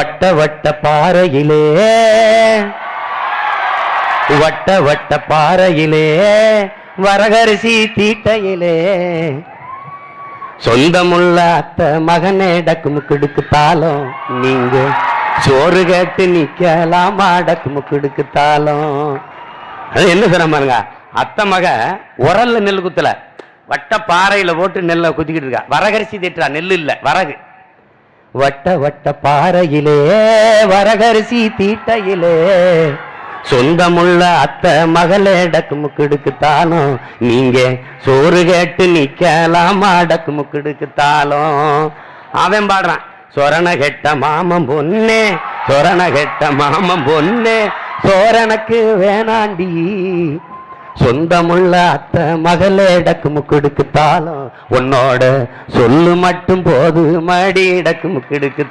வட்ட வட்ட பாறையிலே. வட்ட வட்ட பாறையிலே வரகரிசி தீட்டையிலே. சொந்தமுள்ள அத்தை மகனே டக்கு தாளம் நீங்க. சோறு கேட்டு நிக்கலாமா டக்கு தாளம். அது என்ன சொல்ற பாருங்க அத்தை மக உரல்ல நெல் குத்தல. வட்ட பாறையில போட்டு நெல்லை குத்திக்கிட்டு இருக்கா. வரகரிசி தீட்டுறா நெல் இல்லை வரகு. வட்ட வட்ட பாறையிலே வரகரிசி தீட்டையிலே. சொந்தமுள்ள அத்தை மகளே டக்கு முக்கிடுக்கு நீங்க சோறு கேட்டு நிக்கலாமா டக்கு முக்கிடுக்கு அவன் பாடுறான் சொரண கெட்ட மாமன் பொண்ணே சொரண கெட்ட மாமன் பொண்ணே சோரனுக்கு வேணாண்டி. சொந்தமுள்ள அத்தை மகளே டக்கு முக்கிடுக்கு உன்னோட சொல்லு மட்டும் போது மடி டக்கு முக்கிடுக்கு